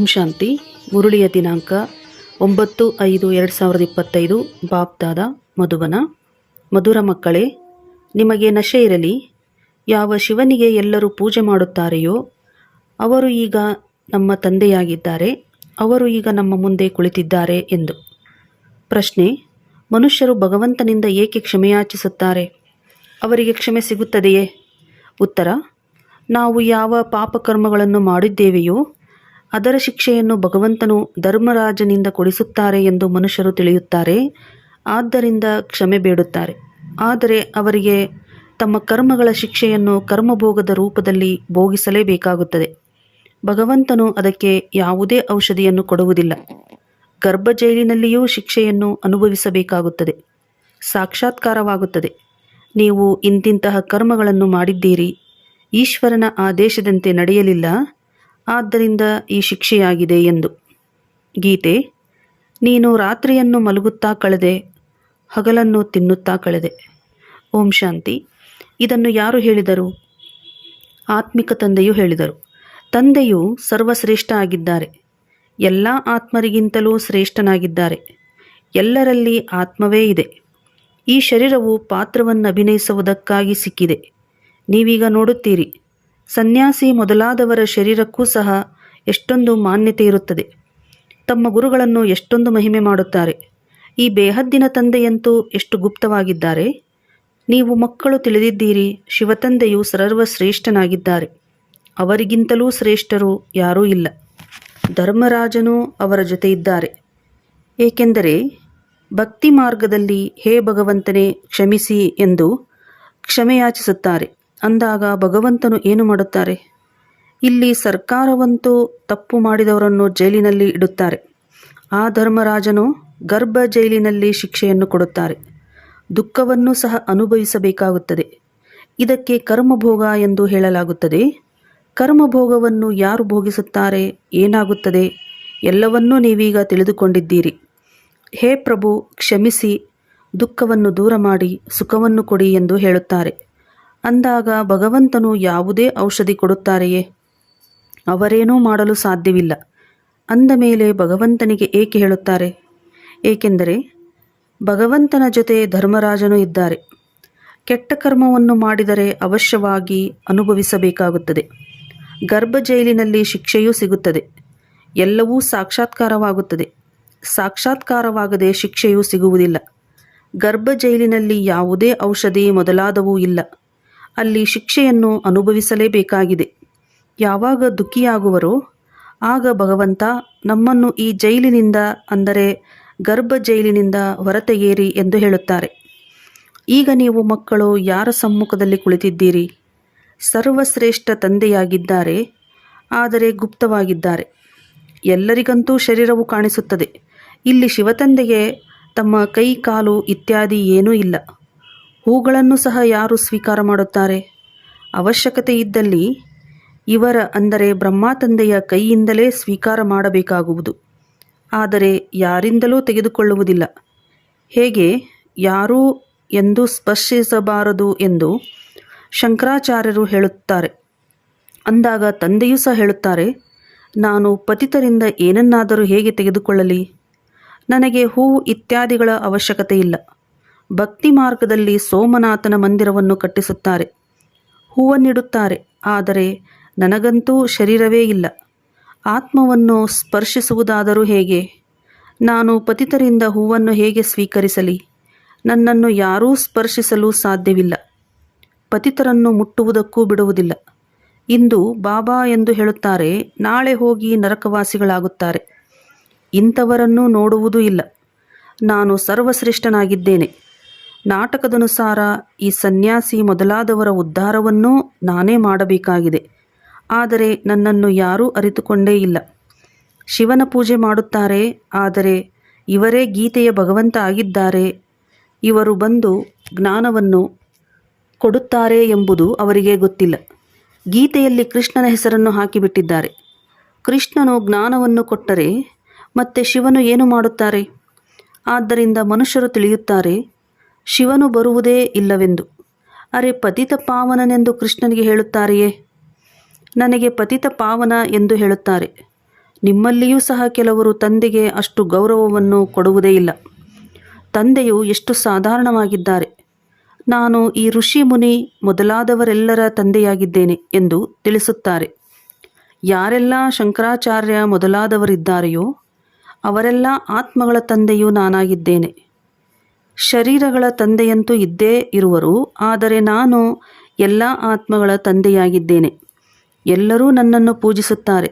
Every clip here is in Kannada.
ಓಂ ಶಾಂತಿ, ಮುರುಳಿಯ ದಿನಾಂಕ ಒಂಬತ್ತು ಐದು ಎರಡು ಸಾವಿರದ ಇಪ್ಪತ್ತೈದು ಬಾಪ್ದಾದ ಮಧುಬನ. ಮಧುರ ಮಕ್ಕಳೇ, ನಿಮಗೆ ನಶೆ ಇರಲಿ. ಯಾವ ಶಿವನಿಗೆ ಎಲ್ಲರೂ ಪೂಜೆ ಮಾಡುತ್ತಾರೆಯೋ, ಅವರು ಈಗ ನಮ್ಮ ತಂದೆಯಾಗಿದ್ದಾರೆ, ಅವರು ಈಗ ನಮ್ಮ ಮುಂದೆ ಕುಳಿತಿದ್ದಾರೆ ಎಂದು. ಪ್ರಶ್ನೆ, ಮನುಷ್ಯರು ಭಗವಂತನಿಂದ ಏಕೆ ಕ್ಷಮೆಯಾಚಿಸುತ್ತಾರೆ? ಅವರಿಗೆ ಕ್ಷಮೆ ಸಿಗುತ್ತದೆಯೇ? ಉತ್ತರ, ನಾವು ಯಾವ ಪಾಪಕರ್ಮಗಳನ್ನು ಮಾಡಿದ್ದೇವೆಯೋ ಅದರ ಶಿಕ್ಷೆಯನ್ನು ಭಗವಂತನು ಧರ್ಮರಾಜನಿಂದ ಕೊಡಿಸುತ್ತಾರೆ ಎಂದು ಮನುಷ್ಯರು ತಿಳಿಯುತ್ತಾರೆ. ಆದ್ದರಿಂದ ಕ್ಷಮೆ ಬೇಡುತ್ತಾರೆ. ಆದರೆ ಅವರಿಗೆ ತಮ್ಮ ಕರ್ಮಗಳ ಶಿಕ್ಷೆಯನ್ನು ಕರ್ಮಭೋಗದ ರೂಪದಲ್ಲಿ ಭೋಗಿಸಲೇಬೇಕಾಗುತ್ತದೆ. ಭಗವಂತನು ಅದಕ್ಕೆ ಯಾವುದೇ ಔಷಧಿಯನ್ನು ಕೊಡುವುದಿಲ್ಲ. ಗರ್ಭ ಜೈಲಿನಲ್ಲಿಯೂ ಶಿಕ್ಷೆಯನ್ನು ಅನುಭವಿಸಬೇಕಾಗುತ್ತದೆ. ಸಾಕ್ಷಾತ್ಕಾರವಾಗುತ್ತದೆ. ನೀವು ಇಂತಿಂತಹ ಕರ್ಮಗಳನ್ನು ಮಾಡಿದ್ದೀರಿ. ಈಶ್ವರನ ಆದೇಶದಂತೆ ನಡೆಯಲಿಲ್ಲ. ಆದ್ದರಿಂದ ಈ ಶಿಕ್ಷೆಯಾಗಿದೆ ಎಂದು. ಗೀತೆ, ನೀನು ರಾತ್ರಿಯನ್ನು ಮಲಗುತ್ತಾ ಕಳೆದೆ, ಹಗಲನ್ನು ತಿನ್ನುತ್ತಾ ಕಳೆದೆ. ಓಂ ಶಾಂತಿ. ಇದನ್ನು ಯಾರು ಹೇಳಿದರು? ಆತ್ಮಿಕ ತಂದೆಯು ಹೇಳಿದರು. ತಂದೆಯು ಸರ್ವಶ್ರೇಷ್ಠ ಆಗಿದ್ದಾರೆ. ಎಲ್ಲ ಆತ್ಮರಿಗಿಂತಲೂ ಶ್ರೇಷ್ಠನಾಗಿದ್ದಾರೆ. ಎಲ್ಲರಲ್ಲಿ ಆತ್ಮವೇ ಇದೆ. ಈ ಶರೀರವು ಪಾತ್ರವನ್ನು ಅಭಿನಯಿಸುವುದಕ್ಕಾಗಿ ಸಿಕ್ಕಿದೆ. ನೀವೀಗ ನೋಡುತ್ತೀರಿ. ಸನ್ಯಾಸಿ ಮೊದಲಾದವರ ಶರೀರಕ್ಕೂ ಸಹ ಎಷ್ಟೊಂದು ಮಾನ್ಯತೆ ಇರುತ್ತದೆ. ತಮ್ಮ ಗುರುಗಳನ್ನು ಎಷ್ಟೊಂದು ಮಹಿಮೆ ಮಾಡುತ್ತಾರೆ. ಈ ಬೇಹದ್ದಿನ ತಂದೆಯಂತೂ ಎಷ್ಟು ಗುಪ್ತವಾಗಿದ್ದಾರೆ. ನೀವು ಮಕ್ಕಳು ತಿಳಿದಿದ್ದೀರಿ, ಶಿವತಂದೆಯು ಸರ್ವಶ್ರೇಷ್ಠನಾಗಿದ್ದಾರೆ. ಅವರಿಗಿಂತಲೂ ಶ್ರೇಷ್ಠರು ಯಾರೂ ಇಲ್ಲ. ಧರ್ಮರಾಜನೂ ಅವರ ಜೊತೆ ಇದ್ದಾರೆ ಏಕೆಂದರೆ ಭಕ್ತಿ ಮಾರ್ಗದಲ್ಲಿ ಹೇ ಭಗವಂತನೇ ಕ್ಷಮಿಸಿ ಎಂದು ಕ್ಷಮೆಯಾಚಿಸುತ್ತಾರೆ. ಅಂದಾಗ ಭಗವಂತನು ಏನು ಮಾಡುತ್ತಾರೆ? ಇಲ್ಲಿ ಸರ್ಕಾರವಂತೂ ತಪ್ಪು ಮಾಡಿದವರನ್ನು ಜೈಲಿನಲ್ಲಿ ಇಡುತ್ತಾರೆ. ಆ ಧರ್ಮರಾಜನು ಗರ್ಭ ಜೈಲಿನಲ್ಲಿ ಶಿಕ್ಷೆಯನ್ನು ಕೊಡುತ್ತಾರೆ. ದುಃಖವನ್ನು ಸಹ ಅನುಭವಿಸಬೇಕಾಗುತ್ತದೆ. ಇದಕ್ಕೆ ಕರ್ಮಭೋಗ ಎಂದು ಹೇಳಲಾಗುತ್ತದೆ. ಕರ್ಮಭೋಗವನ್ನು ಯಾರು ಭೋಗಿಸುತ್ತಾರೆ? ಏನಾಗುತ್ತದೆ? ಎಲ್ಲವನ್ನೂ ನೀವೀಗ ತಿಳಿದುಕೊಂಡಿದ್ದೀರಿ. ಹೇ ಪ್ರಭು, ಕ್ಷಮಿಸಿ. ದುಃಖವನ್ನು ದೂರ ಮಾಡಿ, ಸುಖವನ್ನು ಕೊಡಿ ಎಂದು ಹೇಳುತ್ತಾರೆ. ಅಂದಾಗ ಭಗವಂತನು ಯಾವುದೇ ಔಷಧಿ ಕೊಡುತ್ತಾರೆಯೇ? ಅವರೇನೂ ಮಾಡಲು ಸಾಧ್ಯವಿಲ್ಲ. ಅಂದ ಮೇಲೆ ಭಗವಂತನಿಗೆ ಏಕೆ ಹೇಳುತ್ತಾರೆ? ಏಕೆಂದರೆ ಭಗವಂತನ ಜೊತೆ ಧರ್ಮರಾಜನು ಇದ್ದಾರೆ. ಕೆಟ್ಟ ಕರ್ಮವನ್ನು ಮಾಡಿದರೆ ಅವಶ್ಯವಾಗಿ ಅನುಭವಿಸಬೇಕಾಗುತ್ತದೆ. ಗರ್ಭ ಜೈಲಿನಲ್ಲಿ ಶಿಕ್ಷೆಯೂ ಸಿಗುತ್ತದೆ. ಎಲ್ಲವೂ ಸಾಕ್ಷಾತ್ಕಾರವಾಗುತ್ತದೆ. ಸಾಕ್ಷಾತ್ಕಾರವಾಗದೆ ಶಿಕ್ಷೆಯೂ ಸಿಗುವುದಿಲ್ಲ. ಗರ್ಭ ಜೈಲಿನಲ್ಲಿ ಯಾವುದೇ ಔಷಧಿ ಮೊದಲಾದವೂ ಇಲ್ಲ. ಅಲ್ಲಿ ಶಿಕ್ಷೆಯನ್ನು ಅನುಭವಿಸಲೇಬೇಕಾಗಿದೆ. ಯಾವಾಗ ದುಃಖಿಯಾಗುವರೋ ಆಗ ಭಗವಂತ ನಮ್ಮನ್ನು ಈ ಜೈಲಿನಿಂದ, ಅಂದರೆ ಗರ್ಭ ಜೈಲಿನಿಂದ ಹೊರತೆಗೆಯಿರಿ ಎಂದು ಹೇಳುತ್ತಾರೆ. ಈಗ ನೀವು ಮಕ್ಕಳು ಯಾರ ಸಮ್ಮುಖದಲ್ಲಿ ಕುಳಿತಿದ್ದೀರಿ? ಸರ್ವಶ್ರೇಷ್ಠ ತಂದೆಯಾಗಿದ್ದಾರೆ, ಆದರೆ ಗುಪ್ತವಾಗಿದ್ದಾರೆ. ಎಲ್ಲರಿಗಂತೂ ಶರೀರವು ಕಾಣಿಸುತ್ತದೆ. ಇಲ್ಲಿ ಶಿವತಂದೆಗೆ ತಮ್ಮ ಕೈ, ಕಾಲು ಇತ್ಯಾದಿ ಏನೂ ಇಲ್ಲ. ಹೂಗಳನ್ನು ಸಹ ಯಾರು ಸ್ವೀಕಾರ ಮಾಡುತ್ತಾರೆ? ಅವಶ್ಯಕತೆ ಇದ್ದಲ್ಲಿ ಇವರ ಅಂದರೆ ಬ್ರಹ್ಮ ತಂದೆಯ ಕೈಯಿಂದಲೇ ಸ್ವೀಕಾರ ಮಾಡಬೇಕಾಗುವುದು. ಆದರೆ ಯಾರಿಂದಲೂ ತೆಗೆದುಕೊಳ್ಳುವುದಿಲ್ಲ. ಹೇಗೆ? ಯಾರೂ ಎಂದು ಸ್ಪರ್ಶಿಸಬಾರದು ಎಂದು ಶಂಕರಾಚಾರ್ಯರು ಹೇಳುತ್ತಾರೆ. ಅಂದಾಗ ತಂದೆಯೂ ಸಹ ಹೇಳುತ್ತಾರೆ, ನಾನು ಪತಿತರಿಂದ ಏನನ್ನಾದರೂ ಹೇಗೆ ತೆಗೆದುಕೊಳ್ಳಲಿ? ನನಗೆ ಹೂವು ಇತ್ಯಾದಿಗಳ ಅವಶ್ಯಕತೆ ಇಲ್ಲ ಭಕ್ತಿ ಮಾರ್ಗದಲ್ಲಿ ಸೋಮನಾಥನ ಮಂದಿರವನ್ನು ಕಟ್ಟಿಸುತ್ತಾರೆ. ಹೂವನ್ನಿಡುತ್ತಾರೆ ಆದರೆ ನನಗಂತೂ ಶರೀರವೇ ಇಲ್ಲ. ಆತ್ಮವನ್ನು ಸ್ಪರ್ಶಿಸುವುದಾದರೂ ಹೇಗೆ? ನಾನು ಪತಿತರಿಂದ ಹೂವನ್ನು ಹೇಗೆ ಸ್ವೀಕರಿಸಲಿ? ನನ್ನನ್ನು ಯಾರೂ ಸ್ಪರ್ಶಿಸಲು ಸಾಧ್ಯವಿಲ್ಲ. ಪತಿತರನ್ನು ಮುಟ್ಟುವುದಕ್ಕೂ ಬಿಡುವುದಿಲ್ಲ. ಇಂದು ಬಾಬಾ ಎಂದು ಹೇಳುತ್ತಾರೆ, ನಾಳೆ ಹೋಗಿ ನರಕವಾಸಿಗಳಾಗುತ್ತಾರೆ. ಇಂಥವರನ್ನು ನೋಡುವುದೂ ಇಲ್ಲ. ನಾನು ಸರ್ವಶ್ರೇಷ್ಠನಾಗಿದ್ದೇನೆ. ನಾಟಕದನುಸಾರ ಈ ಸನ್ಯಾಸಿ ಮೊದಲಾದವರ ಉದ್ಧಾರವನ್ನೂ ನಾನೇ ಮಾಡಬೇಕಾಗಿದೆ. ಆದರೆ ನನ್ನನ್ನು ಯಾರೂ ಅರಿತುಕೊಂಡೇ ಇಲ್ಲ. ಶಿವನ ಪೂಜೆ ಮಾಡುತ್ತಾರೆ, ಆದರೆ ಇವರೇ ಗೀತೆಯ ಭಗವಂತ ಆಗಿದ್ದಾರೆ ಇವರು ಬಂದು ಜ್ಞಾನವನ್ನು ಕೊಡುತ್ತಾರೆ ಎಂಬುದು ಅವರಿಗೆ ಗೊತ್ತಿಲ್ಲ. ಗೀತೆಯಲ್ಲಿ ಕೃಷ್ಣನ ಹೆಸರನ್ನು ಹಾಕಿಬಿಟ್ಟಿದ್ದಾರೆ. ಕೃಷ್ಣನು ಜ್ಞಾನವನ್ನು ಕೊಟ್ಟರೆ ಮತ್ತೆ ಶಿವನು ಏನು ಮಾಡುತ್ತಾರೆ? ಆದ್ದರಿಂದ ಮನುಷ್ಯರು ತಿಳಿಯುತ್ತಾರೆ ಶಿವನು ಬರುವುದೇ ಇಲ್ಲವೆಂದು. ಅರೆ ಪತಿತ ಪಾವನನೆಂದು ಕೃಷ್ಣನಿಗೆ ಹೇಳುತ್ತಾರೆಯೇ? ನನಗೆ ಪತಿತ ಪಾವನ ಎಂದು ಹೇಳುತ್ತಾರೆ. ನಿಮ್ಮಲ್ಲಿಯೂ ಸಹ ಕೆಲವರು ತಂದೆಗೆ ಅಷ್ಟು ಗೌರವವನ್ನು ಕೊಡುವುದೇ ಇಲ್ಲ. ತಂದೆಯು ಎಷ್ಟು ಸಾಧಾರಣವಾಗಿದ್ದಾರೆ. ನಾನು ಈ ಋಷಿ ಮುನಿ ಮೊದಲಾದವರೆಲ್ಲರ ತಂದೆಯಾಗಿದ್ದೇನೆ ಎಂದು ತಿಳಿಸುತ್ತಾರೆ. ಯಾರೆಲ್ಲ ಶಂಕರಾಚಾರ್ಯ ಮೊದಲಾದವರಿದ್ದಾರೆಯೋ ಅವರೆಲ್ಲ ಆತ್ಮಗಳ ತಂದೆಯೂ ನಾನಾಗಿದ್ದೇನೆ. ಶರೀರಗಳ ತಂದೆಯಂತೂ ಇದ್ದೇ ಇರುವರು, ಆದರೆ ನಾನು ಎಲ್ಲ ಆತ್ಮಗಳ ತಂದೆಯಾಗಿದ್ದೇನೆ. ಎಲ್ಲರೂ ನನ್ನನ್ನು ಪೂಜಿಸುತ್ತಾರೆ.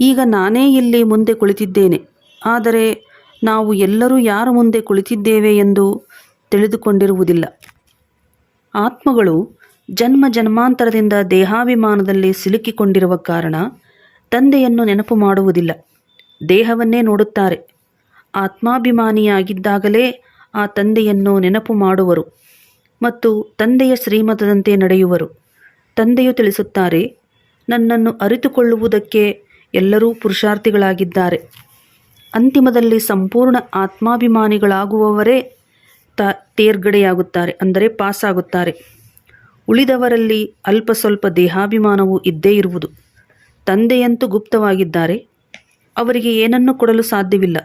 ಈಗ ನಾನೇ ಇಲ್ಲಿ ಮುಂದೆ ಕುಳಿತಿದ್ದೇನೆ. ಆದರೆ ನಾವು ಎಲ್ಲರೂ ಯಾರ ಮುಂದೆ ಕುಳಿತಿದ್ದೇವೆ ಎಂದು ತಿಳಿದುಕೊಂಡಿರುವುದಿಲ್ಲ. ಆತ್ಮಗಳು ಜನ್ಮ ಜನ್ಮಾಂತರದಿಂದ ದೇಹಾಭಿಮಾನದಲ್ಲಿ ಸಿಲುಕಿಕೊಂಡಿರುವ ಕಾರಣ ತಂದೆಯನ್ನು ನೆನಪು ಮಾಡುವುದಿಲ್ಲ. ದೇಹವನ್ನೇ ನೋಡುತ್ತಾರೆ. ಆತ್ಮಾಭಿಮಾನಿಯಾಗಿದ್ದಾಗಲೇ ಆ ತಂದೆಯನ್ನು ನೆನಪು ಮಾಡುವರು ಮತ್ತು ತಂದೆಯ ಶ್ರೀಮತದಂತೆ ನಡೆಯುವರು. ತಂದೆಯು ತಿಳಿಸುತ್ತಾರೆ, ನನ್ನನ್ನು ಅರಿತುಕೊಳ್ಳುವುದಕ್ಕೆ ಎಲ್ಲರೂ ಪುರುಷಾರ್ಥಿಗಳಾಗಿದ್ದಾರೆ. ಅಂತಿಮದಲ್ಲಿ ಸಂಪೂರ್ಣ ಆತ್ಮಾಭಿಮಾನಿಗಳಾಗುವವರೇ ತ ತೇರ್ಗಡೆಯಾಗುತ್ತಾರೆ, ಅಂದರೆ ಪಾಸಾಗುತ್ತಾರೆ. ಉಳಿದವರಲ್ಲಿ ಅಲ್ಪ ಸ್ವಲ್ಪ ದೇಹಾಭಿಮಾನವು ಇದ್ದೇ ಇರುವುದು. ತಂದೆಯಂತೂ ಗುಪ್ತವಾಗಿದ್ದಾರೆ. ಅವರಿಗೆ ಏನನ್ನು ಕೊಡಲು ಸಾಧ್ಯವಿಲ್ಲ.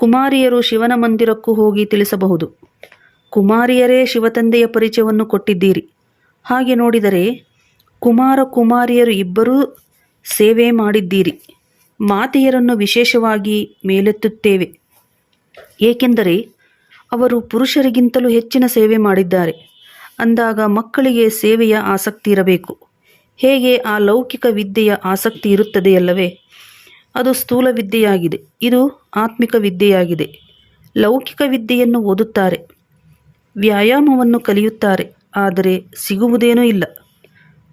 ಕುಮಾರಿಯರು ಶಿವನ ಮಂದಿರಕ್ಕೂ ಹೋಗಿ ತಿಳಿಸಬಹುದು. ಕುಮಾರಿಯರೇ ಶಿವತಂದೆಯ ಪರಿಚಯವನ್ನು ಕೊಟ್ಟಿದ್ದೀರಿ. ಹಾಗೆ ನೋಡಿದರೆ ಕುಮಾರ ಕುಮಾರಿಯರು ಇಬ್ಬರೂ ಸೇವೆ ಮಾಡಿದ್ದೀರಿ. ಮಾತೆಯರನ್ನು ವಿಶೇಷವಾಗಿ ಮೇಲೆತ್ತುತ್ತೇವೆ. ಏಕೆಂದರೆ ಅವರು ಪುರುಷರಿಗಿಂತಲೂ ಹೆಚ್ಚಿನ ಸೇವೆ ಮಾಡಿದ್ದಾರೆ. ಅಂದಾಗ ಮಕ್ಕಳಿಗೆ ಸೇವೆಯ ಆಸಕ್ತಿ ಇರಬೇಕು. ಹೇಗೆ ಆ ಲೌಕಿಕ ವಿದ್ಯೆಯ ಆಸಕ್ತಿ ಇರುತ್ತದೆಯಲ್ಲವೇ ಅದು ಸ್ಥೂಲ ವಿದ್ಯೆಯಾಗಿದೆ. ಇದು ಆತ್ಮಿಕ ವಿದ್ಯೆಯಾಗಿದೆ. ಲೌಕಿಕ ವಿದ್ಯೆಯನ್ನು ಓದುತ್ತಾರೆ. ವ್ಯಾಯಾಮವನ್ನು ಕಲಿಯುತ್ತಾರೆ. ಆದರೆ ಸಿಗುವುದೇನೂ ಇಲ್ಲ.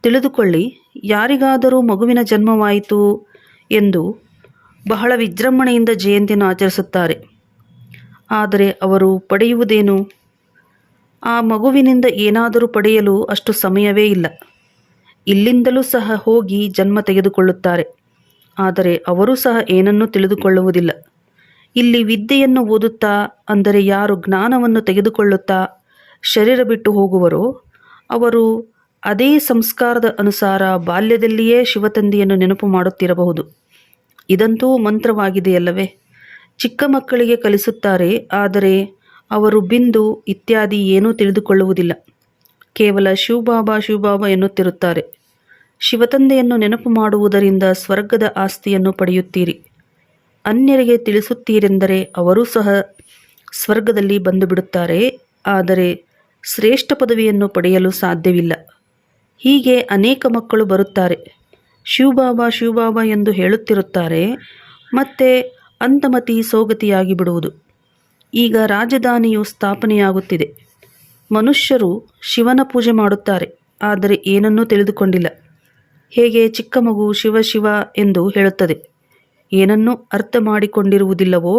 ತಿಳಿದುಕೊಳ್ಳಿ, ಯಾರಿಗಾದರೂ ಮಗುವಿನ ಜನ್ಮವಾಯಿತು ಎಂದು ಬಹಳ ವಿಜೃಂಭಣೆಯಿಂದ ಜಯಂತಿಯನ್ನು ಆಚರಿಸುತ್ತಾರೆ. ಆದರೆ ಅವರು ಪಡೆಯುವುದೇನು? ಆ ಮಗುವಿನಿಂದ ಏನಾದರೂ ಪಡೆಯಲು ಅಷ್ಟು ಸಮಯವೇ ಇಲ್ಲ. ಇಲ್ಲಿಂದಲೂ ಸಹ ಹೋಗಿ ಜನ್ಮ ತೆಗೆದುಕೊಳ್ಳುತ್ತಾರೆ. ಆದರೆ ಅವರೂ ಸಹ ಏನನ್ನೂ ತಿಳಿದುಕೊಳ್ಳುವುದಿಲ್ಲ. ಇಲ್ಲಿ ವಿದ್ಯೆಯನ್ನು ಓದುತ್ತಾ, ಅಂದರೆ ಯಾರು ಜ್ಞಾನವನ್ನು ತೆಗೆದುಕೊಳ್ಳುತ್ತಾ ಶರೀರ ಬಿಟ್ಟು ಹೋಗುವರೋ, ಅವರು ಅದೇ ಸಂಸ್ಕಾರದ ಅನುಸಾರ ಬಾಲ್ಯದಲ್ಲಿಯೇ ಶಿವತಂದಿಯನ್ನು ನೆನಪು ಮಾಡುತ್ತಿರಬಹುದು. ಇದಂತೂ ಮಂತ್ರವಾಗಿದೆಯಲ್ಲವೇ? ಚಿಕ್ಕ ಮಕ್ಕಳಿಗೆ ಕಲಿಸುತ್ತಾರೆ, ಆದರೆ ಅವರು ಬಿಂದು ಇತ್ಯಾದಿ ಏನೂ ತಿಳಿದುಕೊಳ್ಳುವುದಿಲ್ಲ. ಕೇವಲ ಶಿವಬಾಬಾ ಶಿವಬಾಬಾ ಎನ್ನುತ್ತಿರುತ್ತಾರೆ. ಶಿವತಂದೆಯನ್ನು ನೆನಪು ಮಾಡುವುದರಿಂದ ಸ್ವರ್ಗದ ಆಸ್ತಿಯನ್ನು ಪಡೆಯುತ್ತೀರಿ. ಅನ್ಯರಿಗೆ ತಿಳಿಸುತ್ತೀರೆಂದರೆ ಅವರೂ ಸಹ ಸ್ವರ್ಗದಲ್ಲಿ ಬಂದು ಬಿಡುತ್ತಾರೆ ಆದರೆ ಶ್ರೇಷ್ಠ ಪದವಿಯನ್ನು ಪಡೆಯಲು ಸಾಧ್ಯವಿಲ್ಲ. ಹೀಗೆ ಅನೇಕ ಮಕ್ಕಳು ಬರುತ್ತಾರೆ. ಶಿವಬಾಬಾ ಶಿವಬಾಬಾ ಎಂದು ಹೇಳುತ್ತಿರುತ್ತಾರೆ. ಮತ್ತೆ ಅಂತಮತಿ ಸೋಗತಿಯಾಗಿ ಬಿಡುವುದು. ಈಗ ರಾಜಧಾನಿಯು ಸ್ಥಾಪನೆಯಾಗುತ್ತಿದೆ. ಮನುಷ್ಯರು ಶಿವನ ಪೂಜೆ ಮಾಡುತ್ತಾರೆ. ಆದರೆ ಏನನ್ನೂ ತಿಳಿದುಕೊಂಡಿಲ್ಲ. ಹೇಗೆ ಚಿಕ್ಕ ಮಗು ಶಿವ ಶಿವ ಎಂದು ಹೇಳುತ್ತದೆ? ಏನನ್ನು ಅರ್ಥ ಮಾಡಿಕೊಂಡಿರುವುದಿಲ್ಲವೋ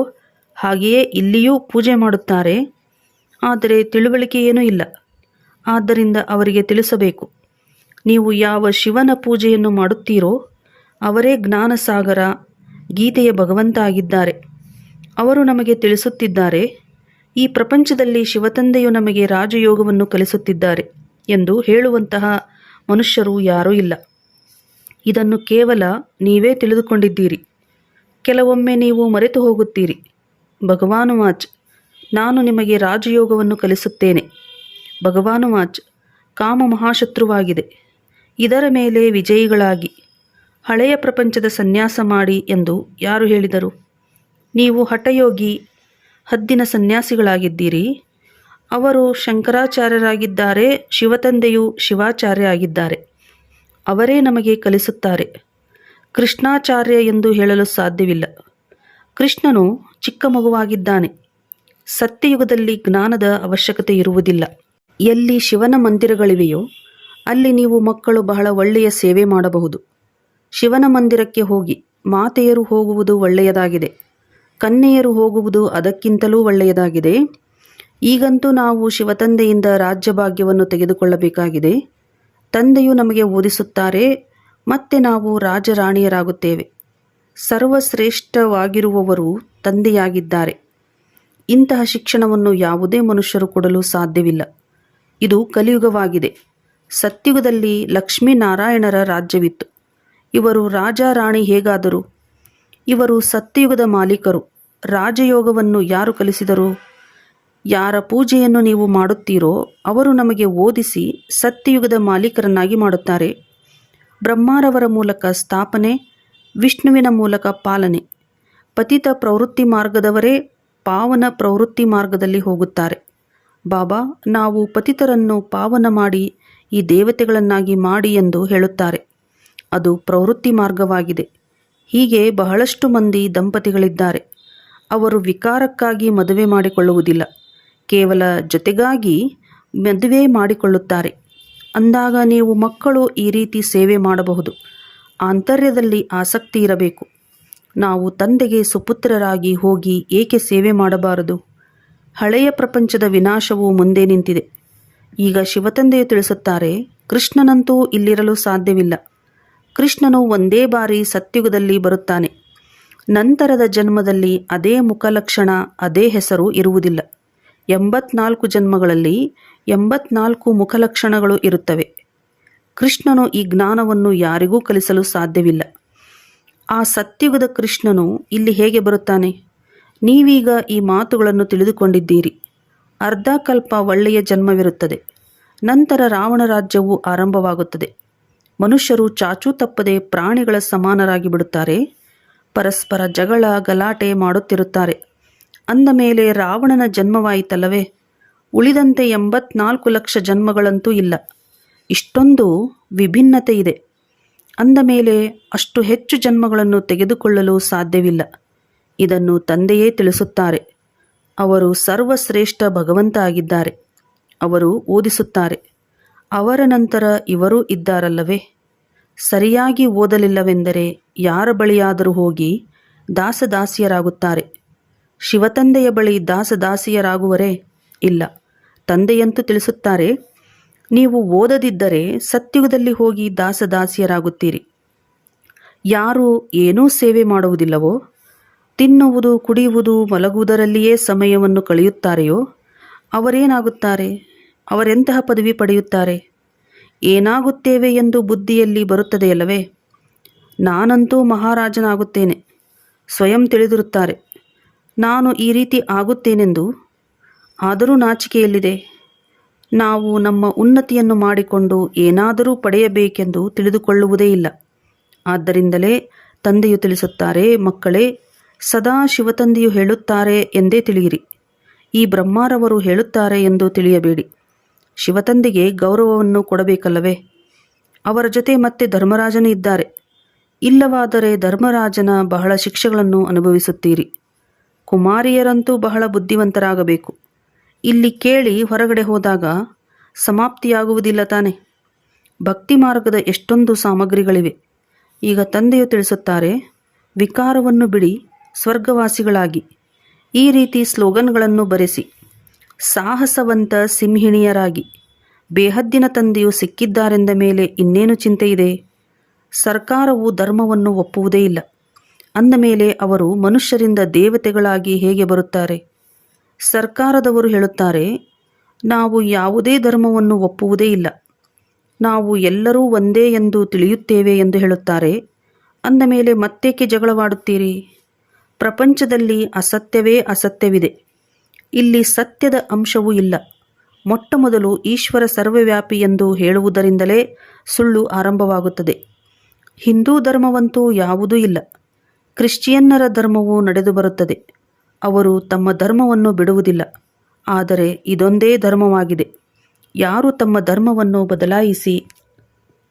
ಹಾಗೆಯೇ ಇಲ್ಲಿಯೂ ಪೂಜೆ ಮಾಡುತ್ತಾರೆ. ಆದರೆ ತಿಳುವಳಿಕೆ ಏನೂ ಇಲ್ಲ. ಆದ್ದರಿಂದ ಅವರಿಗೆ ತಿಳಿಸಬೇಕು, ನೀವು ಯಾವ ಶಿವನ ಪೂಜೆಯನ್ನು ಮಾಡುತ್ತೀರೋ ಅವರೇ ಜ್ಞಾನಸಾಗರ, ಗೀತೆಯ ಭಗವಂತ ಆಗಿದ್ದಾರೆ ಅವರು ನಮಗೆ ತಿಳಿಸುತ್ತಿದ್ದಾರೆ, ಈ ಪ್ರಪಂಚದಲ್ಲಿ ಶಿವತಂದೆಯು ನಮಗೆ ರಾಜಯೋಗವನ್ನು ಕಲಿಸುತ್ತಿದ್ದಾರೆ ಎಂದು ಹೇಳುವಂತಹ ಮನುಷ್ಯರು ಯಾರೂ ಇಲ್ಲ. ಇದನ್ನು ಕೇವಲ ನೀವೇ ತಿಳಿದುಕೊಂಡಿದ್ದೀರಿ. ಕೆಲವೊಮ್ಮೆ ನೀವು ಮರೆತು ಹೋಗುತ್ತೀರಿ. ಭಗವಾನುವಾಚ್ ನಾನು ನಿಮಗೆ ರಾಜಯೋಗವನ್ನು ಕಲಿಸುತ್ತೇನೆ. ಭಗವಾನುವಾಚ್ ಕಾಮ ಮಹಾಶತ್ರುವಾಗಿದೆ. ಇದರ ಮೇಲೆ ವಿಜಯಿಗಳಾಗಿ, ಹಳೆಯ ಪ್ರಪಂಚದ ಸನ್ಯಾಸ ಮಾಡಿ ಎಂದು ಯಾರು ಹೇಳಿದರು? ನೀವು ಹಠಯೋಗಿ, ಹದ್ದಿನ ಸನ್ಯಾಸಿಗಳಾಗಿದ್ದೀರಿ. ಅವರು ಶಂಕರಾಚಾರ್ಯರಾಗಿದ್ದಾರೆ, ಶಿವತಂದೆಯು ಶಿವಾಚಾರ್ಯ ಆಗಿದ್ದಾರೆ. ಅವರೇ ನಮಗೆ ಕಲಿಸುತ್ತಾರೆ. ಕೃಷ್ಣಾಚಾರ್ಯ ಎಂದು ಹೇಳಲು ಸಾಧ್ಯವಿಲ್ಲ. ಕೃಷ್ಣನು ಚಿಕ್ಕ ಮಗುವಾಗಿದ್ದಾನೆ. ಸತ್ಯಯುಗದಲ್ಲಿ ಜ್ಞಾನದ ಅವಶ್ಯಕತೆ ಇರುವುದಿಲ್ಲ. ಎಲ್ಲಿ ಶಿವನ ಮಂದಿರಗಳಿವೆಯೋ, ಅಲ್ಲಿ ನೀವು ಮಕ್ಕಳು ಬಹಳ ಒಳ್ಳೆಯ ಸೇವೆ ಮಾಡಬಹುದು. ಶಿವನ ಮಂದಿರಕ್ಕೆ ಹೋಗಿ ಮಾತೆಯರು ಹೋಗುವುದು ಒಳ್ಳೆಯದಾಗಿದೆ. ಕನ್ಯೆಯರು ಹೋಗುವುದು ಅದಕ್ಕಿಂತಲೂ ಒಳ್ಳೆಯದಾಗಿದೆ. ಈಗಂತೂ ನಾವು ಶಿವತಂದೆಯಿಂದ ರಾಜ್ಯಭಾಗ್ಯವನ್ನು ತೆಗೆದುಕೊಳ್ಳಬೇಕಾಗಿದೆ. ತಂದೆಯು ನಮಗೆ ಓದಿಸುತ್ತಾರೆ, ಮತ್ತೆ ನಾವು ರಾಜರಾಣಿಯರಾಗುತ್ತೇವೆ. ಸರ್ವಶ್ರೇಷ್ಠವಾಗಿರುವವರು ತಂದೆಯಾಗಿದ್ದಾರೆ. ಇಂತಹ ಶಿಕ್ಷಣವನ್ನು ಯಾವುದೇ ಮನುಷ್ಯರು ಕೊಡಲು ಸಾಧ್ಯವಿಲ್ಲ. ಇದು ಕಲಿಯುಗವಾಗಿದೆ. ಸತ್ಯುಗದಲ್ಲಿ ಲಕ್ಷ್ಮೀನಾರಾಯಣರ ರಾಜ್ಯವಿತ್ತು. ಇವರು ರಾಜ ರಾಣಿ ಹೇಗಾದರು? ಇವರು ಸತ್ಯಯುಗದ ಮಾಲೀಕರು. ರಾಜಯೋಗವನ್ನು ಯಾರು ಕಲಿಸಿದರು? ಯಾರ ಪೂಜೆಯನ್ನು ನೀವು ಮಾಡುತ್ತೀರೋ ಅವರು ನಮಗೆ ಓದಿಸಿ ಸತ್ಯಯುಗದ ಮಾಲೀಕರನ್ನಾಗಿ ಮಾಡುತ್ತಾರೆ. ಬ್ರಹ್ಮಾರವರ ಮೂಲಕ ಸ್ಥಾಪನೆ, ವಿಷ್ಣುವಿನ ಮೂಲಕ ಪಾಲನೆ. ಪತಿತ ಪ್ರವೃತ್ತಿ ಮಾರ್ಗದವರೇ ಪಾವನ ಪ್ರವೃತ್ತಿ ಮಾರ್ಗದಲ್ಲಿ ಹೋಗುತ್ತಾರೆ. ಬಾಬಾ, ನಾವು ಪತಿತರನ್ನು ಪಾವನ ಮಾಡಿ, ಈ ದೇವತೆಗಳನ್ನಾಗಿ ಮಾಡಿ ಎಂದು ಹೇಳುತ್ತಾರೆ. ಅದು ಪ್ರವೃತ್ತಿ ಮಾರ್ಗವಾಗಿದೆ. ಹೀಗೆ ಬಹಳಷ್ಟು ಮಂದಿ ದಂಪತಿಗಳಿದ್ದಾರೆ. ಅವರು ವಿಕಾರಕ್ಕಾಗಿ ಮದುವೆ ಮಾಡಿಕೊಳ್ಳುವುದಿಲ್ಲ. ಕೇವಲ ಜೊತೆಗಾಗಿ ಮದುವೆ ಮಾಡಿಕೊಳ್ಳುತ್ತಾರೆ. ಅಂದಾಗ ನೀವು ಮಕ್ಕಳು ಈ ರೀತಿ ಸೇವೆ ಮಾಡಬಹುದು. ಆಂತರ್ಯದಲ್ಲಿ ಆಸಕ್ತಿ ಇರಬೇಕು. ನಾವು ತಂದೆಗೆ ಸುಪುತ್ರರಾಗಿ ಹೋಗಿ ಏಕೆ ಸೇವೆ ಮಾಡಬಾರದು? ಹಳೆಯ ಪ್ರಪಂಚದ ವಿನಾಶವು ಮುಂದೆ ನಿಂತಿದೆ. ಈಗ ಶಿವತಂದೆಯು ತಿಳಿಸುತ್ತಾರೆ, ಕೃಷ್ಣನಂತೂ ಇಲ್ಲಿರಲು ಸಾಧ್ಯವಿಲ್ಲ. ಕೃಷ್ಣನು ಒಂದೇ ಬಾರಿ ಸತ್ಯುಗದಲ್ಲಿ ಬರುತ್ತಾನೆ. ನಂತರದ ಜನ್ಮದಲ್ಲಿ ಅದೇ ಮುಖಲಕ್ಷಣ, ಅದೇ ಹೆಸರು ಇರುವುದಿಲ್ಲ. ಎಂಬತ್ನಾಲ್ಕು ಜನ್ಮಗಳಲ್ಲಿ ಎಂಬತ್ನಾಲ್ಕು ಮುಖಲಕ್ಷಣಗಳು ಇರುತ್ತವೆ. ಕೃಷ್ಣನು ಈ ಜ್ಞಾನವನ್ನು ಯಾರಿಗೂ ಕಲಿಸಲು ಸಾಧ್ಯವಿಲ್ಲ. ಆ ಸತ್ಯುಗದ ಕೃಷ್ಣನು ಇಲ್ಲಿ ಹೇಗೆ ಬರುತ್ತಾನೆ? ನೀವೀಗ ಈ ಮಾತುಗಳನ್ನು ತಿಳಿದುಕೊಂಡಿದ್ದೀರಿ. ಅರ್ಧಕಲ್ಪ ಒಳ್ಳೆಯ ಜನ್ಮವಿರುತ್ತದೆ. ನಂತರ ರಾವಣ ರಾಜ್ಯವು ಆರಂಭವಾಗುತ್ತದೆ. ಮನುಷ್ಯರು ಚಾಚೂ ತಪ್ಪದೆ ಪ್ರಾಣಿಗಳ ಸಮಾನರಾಗಿ ಬಿಡುತ್ತಾರೆ. ಪರಸ್ಪರ ಜಗಳ ಗಲಾಟೆ ಮಾಡುತ್ತಿರುತ್ತಾರೆ. ಅಂದ ಮೇಲೆ ರಾವಣನ ಜನ್ಮವಾಯಿತಲ್ಲವೇ? ಉಳಿದಂತೆ ಎಂಬತ್ನಾಲ್ಕು ಲಕ್ಷ ಜನ್ಮಗಳಂತೂ ಇಲ್ಲ. ಇಷ್ಟೊಂದು ವಿಭಿನ್ನತೆ ಇದೆ ಅಂದ ಮೇಲೆ ಅಷ್ಟು ಹೆಚ್ಚು ಜನ್ಮಗಳನ್ನು ತೆಗೆದುಕೊಳ್ಳಲು ಸಾಧ್ಯವಿಲ್ಲ. ಇದನ್ನು ತಂದೆಯೇ ತಿಳಿಸುತ್ತಾರೆ. ಅವರು ಸರ್ವಶ್ರೇಷ್ಠ ಭಗವಂತ ಆಗಿದ್ದಾರೆ ಅವರು ಓದಿಸುತ್ತಾರೆ. ಅವರ ನಂತರ ಇವರೂ ಇದ್ದಾರಲ್ಲವೇ? ಸರಿಯಾಗಿ ಓದಲಿಲ್ಲವೆಂದರೆ ಯಾರ ಬಳಿಯಾದರೂ ಹೋಗಿ ದಾಸದಾಸಿಯರಾಗುತ್ತಾರೆ. ಶಿವತಂದೆಯ ಬಳಿ ದಾಸದಾಸಿಯರಾಗುವರೇ? ಇಲ್ಲ. ತಂದೆಯಂತೂ ತಿಳಿಸುತ್ತಾರೆ, ನೀವು ಓದದಿದ್ದರೆ ಸತ್ಯುಗದಲ್ಲಿ ಹೋಗಿ ದಾಸದಾಸಿಯರಾಗುತ್ತೀರಿ. ಯಾರು ಏನೂ ಸೇವೆ ಮಾಡುವುದಿಲ್ಲವೋ? ತಿನ್ನುವುದು, ಕುಡಿಯುವುದು, ಮಲಗುವುದರಲ್ಲಿಯೇ ಸಮಯವನ್ನು ಕಳೆಯುತ್ತಾರೆಯೋ? ಅವರೇನಾಗುತ್ತಾರೆ? ಅವರೆಂತಹ ಪದವಿ ಪಡೆಯುತ್ತಾರೆ? ಏನಾಗುತ್ತೇವೆ ಎಂದು ಬುದ್ಧಿಯಲ್ಲಿ ಬರುತ್ತದೆಯಲ್ಲವೇ? ನಾನಂತೂ ಮಹಾರಾಜನಾಗುತ್ತೇನೆ. ಸ್ವಯಂ ತಿಳಿದಿರುತ್ತಾರೆ. ನಾನು ಈ ರೀತಿ ಆಗುತ್ತೇನೆಂದು? ಆದರೂ ನಾಚಿಕೆಯಲ್ಲಿದೆ. ನಾವು ನಮ್ಮ ಉನ್ನತಿಯನ್ನು ಮಾಡಿಕೊಂಡು ಏನಾದರೂ ಪಡೆಯಬೇಕೆಂದು ತಿಳಿದುಕೊಳ್ಳುವುದೇ ಇಲ್ಲ. ಆದ್ದರಿಂದಲೇ ತಂದೆಯು ತಿಳಿಸುತ್ತಾರೆ, ಮಕ್ಕಳೇ, ಸದಾ ಶಿವತಂದೆಯು ಹೇಳುತ್ತಾರೆ ಎಂದೇ ತಿಳಿಯಿರಿ. ಈ ಬ್ರಹ್ಮಾರವರು ಹೇಳುತ್ತಾರೆ ಎಂದು ತಿಳಿಯಬೇಡಿ. ಶಿವತಂದೆಗೆ ಗೌರವವನ್ನು ಕೊಡಬೇಕಲ್ಲವೇ? ಅವರ ಜೊತೆ ಮತ್ತೆ ಧರ್ಮರಾಜನು ಇದ್ದಾರೆ. ಇಲ್ಲವಾದರೆ ಧರ್ಮರಾಜನ ಬಹಳ ಶಿಕ್ಷೆಗಳನ್ನು ಅನುಭವಿಸುತ್ತೀರಿ. ಕುಮಾರಿಯರಂತೂ ಬಹಳ ಬುದ್ಧಿವಂತರಾಗಬೇಕು. ಇಲ್ಲಿ ಕೇಳಿ ಹೊರಗಡೆ ಹೋದಾಗ ಸಮಾಪ್ತಿಯಾಗುವುದಿಲ್ಲ ತಾನೆ. ಭಕ್ತಿ ಮಾರ್ಗದ ಎಷ್ಟೊಂದು ಸಾಮಗ್ರಿಗಳಿವೆ. ಈಗ ತಂದೆಯು ತಿಳಿಸುತ್ತಾರೆ, ವಿಕಾರವನ್ನು ಬಿಡಿ, ಸ್ವರ್ಗವಾಸಿಗಳಾಗಿ. ಈ ರೀತಿ ಸ್ಲೋಗನ್ಗಳನ್ನು ಬರೆಸಿ. ಸಾಹಸವಂತ ಸಿಂಹಿಣಿಯರಾಗಿ. ಬೇಹದ್ದಿನ ತಂದೆಯು ಸಿಕ್ಕಿದ್ದಾರೆಂದ ಮೇಲೆ ಇನ್ನೇನು ಚಿಂತೆ ಇದೆ ಸರ್ಕಾರವು ಧರ್ಮವನ್ನು ಒಪ್ಪುವುದೇ ಇಲ್ಲ. ಅಂದ ಮೇಲೆ ಅವರು ಮನುಷ್ಯರಿಂದ ದೇವತೆಗಳಾಗಿ ಹೇಗೆ ಬರುತ್ತಾರೆ? ಸರ್ಕಾರದವರು ಹೇಳುತ್ತಾರೆ, ನಾವು ಯಾವುದೇ ಧರ್ಮವನ್ನು ಒಪ್ಪುವುದೇ ಇಲ್ಲ. ನಾವು ಎಲ್ಲರೂ ಒಂದೇ ಎಂದು ತಿಳಿಯುತ್ತೇವೆ ಎಂದು ಹೇಳುತ್ತಾರೆ. ಅಂದ ಮೇಲೆ ಮತ್ತೇಕೆ ಜಗಳವಾಡುತ್ತೀರಿ? ಪ್ರಪಂಚದಲ್ಲಿ ಅಸತ್ಯವೇ ಅಸತ್ಯವಿದೆ. ಇಲ್ಲಿ ಸತ್ಯದ ಅಂಶವೂ ಇಲ್ಲ. ಮೊಟ್ಟ ಮೊದಲು ಈಶ್ವರ ಸರ್ವವ್ಯಾಪಿ ಎಂದು ಹೇಳುವುದರಿಂದಲೇ ಸುಳ್ಳು ಆರಂಭವಾಗುತ್ತದೆ. ಹಿಂದೂ ಧರ್ಮವಂತೂ ಯಾವುದೂ ಇಲ್ಲ. ಕ್ರಿಶ್ಚಿಯನ್ನರ ಧರ್ಮವು ನಡೆದು ಬರುತ್ತದೆ. ಅವರು ತಮ್ಮ ಧರ್ಮವನ್ನು ಬಿಡುವುದಿಲ್ಲ. ಆದರೆ ಇದೊಂದೇ ಧರ್ಮವಾಗಿದೆ. ಯಾರು ತಮ್ಮ ಧರ್ಮವನ್ನು ಬದಲಾಯಿಸಿ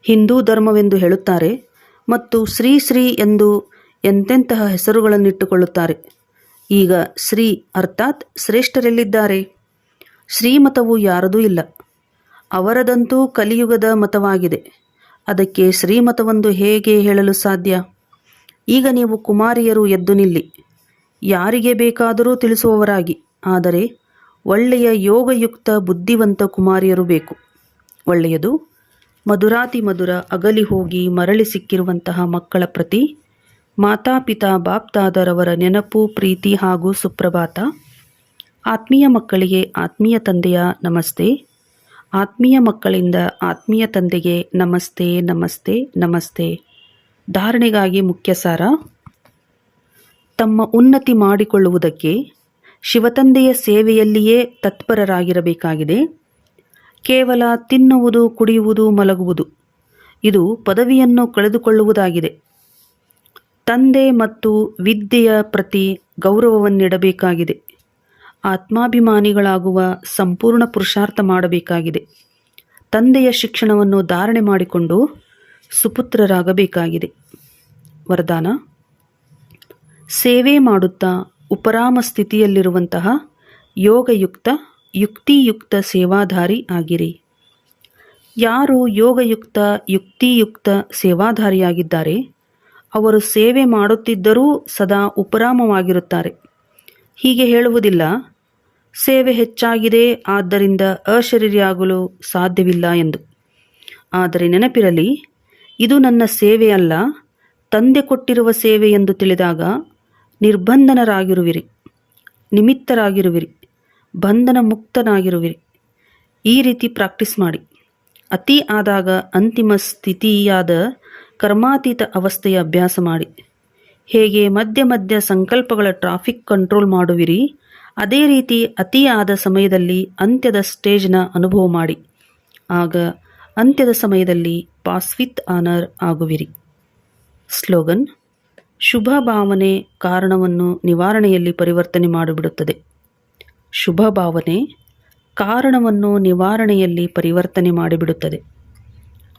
ಹಿಂದೂ ಧರ್ಮವೆಂದು ಹೇಳುತ್ತಾರೆ ಮತ್ತು ಶ್ರೀ ಶ್ರೀ ಎಂದು ಎಂತೆಂತಹ ಹೆಸರುಗಳನ್ನಿಟ್ಟುಕೊಳ್ಳುತ್ತಾರೆ. ಈಗ ಶ್ರೀ ಅರ್ಥಾತ್ ಶ್ರೇಷ್ಠರೆಲ್ಲಿದ್ದಾರೆ? ಶ್ರೀಮತವು ಯಾರದೂ ಇಲ್ಲ. ಅವರದಂತೂ ಕಲಿಯುಗದ ಮತವಾಗಿದೆ. ಅದಕ್ಕೆ ಶ್ರೀಮತವೊಂದು ಹೇಗೆ ಹೇಳಲು ಸಾಧ್ಯ? ಈಗ ನೀವು ಕುಮಾರಿಯರು ಎದ್ದು ನಿಲ್ಲಿ. ಯಾರಿಗೆ ಬೇಕಾದರೂ ತಿಳಿಸುವವರಾಗಿ. ಆದರೆ ಒಳ್ಳೆಯ ಯೋಗಯುಕ್ತ ಬುದ್ಧಿವಂತ ಕುಮಾರಿಯರು ಬೇಕು. ಒಳ್ಳೆಯದು, ಮಧುರಾತಿ ಮಧುರ ಅಗಲಿ ಹೋಗಿ ಮರಳಿ ಸಿಕ್ಕಿರುವಂತಹ ಮಕ್ಕಳ ಪ್ರತಿ ಮಾತಾಪಿತಾ ಬಾಪ್ತಾದರವರ ನೆನಪು, ಪ್ರೀತಿ ಹಾಗೂ ಸುಪ್ರಭಾತ. ಆತ್ಮೀಯ ಮಕ್ಕಳಿಗೆ ಆತ್ಮೀಯ ತಂದೆಯ ನಮಸ್ತೆ. ಆತ್ಮೀಯ ಮಕ್ಕಳಿಂದ ಆತ್ಮೀಯ ತಂದೆಗೆ ನಮಸ್ತೆ ನಮಸ್ತೆ ನಮಸ್ತೆ. ಧಾರಣೆಗಾಗಿ ಮುಖ್ಯ ಸಾರ ತಮ್ಮ ಉನ್ನತಿ ಮಾಡಿಕೊಳ್ಳುವುದಕ್ಕೆ ಶಿವತಂದೆಯ ಸೇವೆಯಲ್ಲಿಯೇ ತತ್ಪರರಾಗಿರಬೇಕಾಗಿದೆ. ಕೇವಲ ತಿನ್ನುವುದು, ಕುಡಿಯುವುದು, ಮಲಗುವುದು. ಇದು ಪದವಿಯನ್ನು ಕಳೆದುಕೊಳ್ಳುವುದಾಗಿದೆ. ತಂದೆ ಮತ್ತು ವಿದ್ಯೆಯ ಪ್ರತಿ ಗೌರವವನ್ನಿಡಬೇಕಾಗಿದೆ. ಆತ್ಮಾಭಿಮಾನಿಗಳಾಗುವ ಸಂಪೂರ್ಣ ಪುರುಷಾರ್ಥ ಮಾಡಬೇಕಾಗಿದೆ. ತಂದೆಯ ಶಿಕ್ಷಣವನ್ನು ಧಾರಣೆ ಮಾಡಿಕೊಂಡು ಸುಪುತ್ರರಾಗಬೇಕಾಗಿದೆ. ವರದಾನ, ಸೇವೆ ಮಾಡುತ್ತಾ ಉಪರಾಮ ಸ್ಥಿತಿಯಲ್ಲಿರುವಂತಹ ಯೋಗಯುಕ್ತ, ಯುಕ್ತಿಯುಕ್ತ ಸೇವಾಧಾರಿ ಆಗಿರಿ. ಯಾರು ಯೋಗಯುಕ್ತ, ಯುಕ್ತಿಯುಕ್ತ ಸೇವಾಧಾರಿಯಾಗಿದ್ದಾರೆ, ಅವರು ಸೇವೆ ಮಾಡುತ್ತಿದ್ದರೂ ಸದಾ ಉಪರಾಮವಾಗಿರುತ್ತಾರೆ. ಹೀಗೆ ಹೇಳುವುದಿಲ್ಲ. ಸೇವೆ ಹೆಚ್ಚಾಗಿದೆ, ಆದ್ದರಿಂದ ಅಶರೀರಿಯಾಗಲು ಸಾಧ್ಯವಿಲ್ಲ ಎಂದು. ಆದರೆ ನೆನಪಿರಲಿ ಇದು ನನ್ನ ಸೇವೆ ಅಲ್ಲ, ತಂದೆ ಕೊಟ್ಟಿರುವ ಸೇವೆ ಎಂದು ತಿಳಿದಾಗ ನಿರ್ಬಂಧನರಾಗಿರುವಿರಿ, ನಿಮಿತ್ತರಾಗಿರುವಿರಿ ಬಂಧನ ಮುಕ್ತನಾಗಿರುವಿರಿ ಈ ರೀತಿ ಪ್ರಾಕ್ಟೀಸ್ ಮಾಡಿ. ಅತಿ ಆದಾಗ ಅಂತಿಮ ಸ್ಥಿತಿಯಾದ ಕರ್ಮಾತೀತ ಅವಸ್ಥೆಯ ಅಭ್ಯಾಸ ಮಾಡಿ. ಹೇಗೆ ಮಧ್ಯ ಮಧ್ಯ ಸಂಕಲ್ಪಗಳ ಟ್ರಾಫಿಕ್ ಕಂಟ್ರೋಲ್ ಮಾಡುವಿರಿ, ಅದೇ ರೀತಿ ಅತಿಯಾದ ಸಮಯದಲ್ಲಿ ಅಂತ್ಯದ ಸ್ಟೇಜ್ನ ಅನುಭವ ಮಾಡಿ. ಆಗ ಅಂತ್ಯದ ಸಮಯದಲ್ಲಿ ಪಾಸ್ ವಿತ್ ಆನರ್ ಆಗುವಿರಿ. ಸ್ಲೋಗನ್, ಶುಭ ಭಾವನೆ ಕಾರಣವನ್ನು ನಿವಾರಣೆಯಲ್ಲಿ ಪರಿವರ್ತನೆ ಮಾಡಿಬಿಡುತ್ತದೆ. ಶುಭ ಭಾವನೆ ಕಾರಣವನ್ನು ನಿವಾರಣೆಯಲ್ಲಿ ಪರಿವರ್ತನೆ ಮಾಡಿಬಿಡುತ್ತದೆ.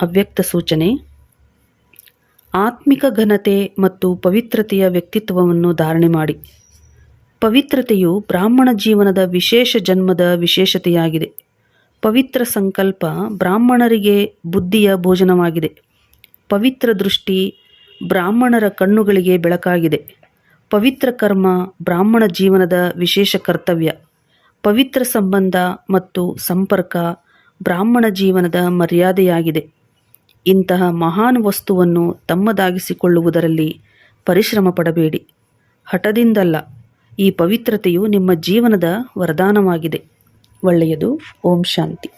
ಅವ್ಯಕ್ತ ಸೂಚನೆ, ಆತ್ಮಿಕ ಘನತೆ ಮತ್ತು ಪವಿತ್ರತೆಯ ವ್ಯಕ್ತಿತ್ವವನ್ನು ಧಾರಣೆ ಮಾಡಿ. ಪವಿತ್ರತೆಯು ಬ್ರಾಹ್ಮಣ ಜೀವನದ ವಿಶೇಷ ಜನ್ಮದ ವಿಶೇಷತೆಯಾಗಿದೆ. ಪವಿತ್ರ ಸಂಕಲ್ಪ ಬ್ರಾಹ್ಮಣರಿಗೆ ಬುದ್ಧಿಯ ಭೋಜನವಾಗಿದೆ. ಪವಿತ್ರ ದೃಷ್ಟಿ ಬ್ರಾಹ್ಮಣರ ಕಣ್ಣುಗಳಿಗೆ ಬೆಳಕಾಗಿದೆ. ಪವಿತ್ರ ಕರ್ಮ ಬ್ರಾಹ್ಮಣ ಜೀವನದ ವಿಶೇಷ ಕರ್ತವ್ಯ. ಪವಿತ್ರ ಸಂಬಂಧ ಮತ್ತು ಸಂಪರ್ಕ ಬ್ರಾಹ್ಮಣ ಜೀವನದ ಮರ್ಯಾದೆಯಾಗಿದೆ. ಇಂತಹ ಮಹಾನ್ ವಸ್ತುವನ್ನು ತಮ್ಮದಾಗಿಸಿಕೊಳ್ಳುವುದರಲ್ಲಿ ಪರಿಶ್ರಮ ಪಡಬೇಡಿ. ಹಠದಿಂದಲ್ಲ, ಈ ಪವಿತ್ರತೆಯು ನಿಮ್ಮ ಜೀವನದ ವರದಾನವಾಗಿದೆ. ಒಳ್ಳೆಯದು. ಓಂ ಶಾಂತಿ.